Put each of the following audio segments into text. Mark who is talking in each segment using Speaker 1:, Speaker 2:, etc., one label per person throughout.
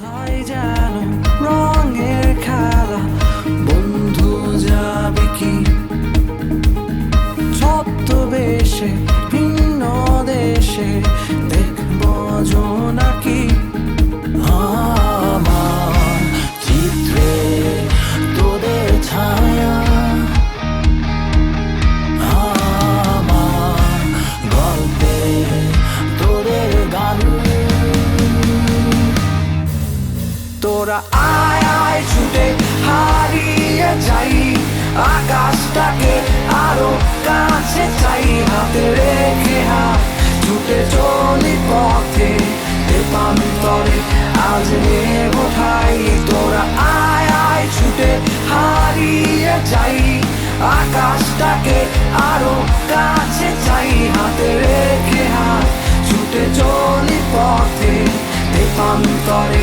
Speaker 1: কোথায় যেন রঙের বন্ধু যাবে কি? ছদ্মবেশে ভিন্ন দেশে তোরা আয় আয়, ছুটে হারিয়ে যাই। আকাশটাকে আরও কাছে চাই, হাতে রেখে হাত ছুটে চলি পথে। দেবান্তরে আজ নেব ঠাই। তোরা আয় আয়, ছুটে হারিয়ে যাই। আকাশটাকে আরও কাছে চাই, হাতে রেখে হাত ছুটে চলি পথে। দেবান্তরে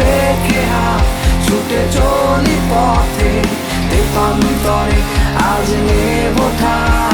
Speaker 1: চলি পথে দেবান্তরে আজ নেব ঠাই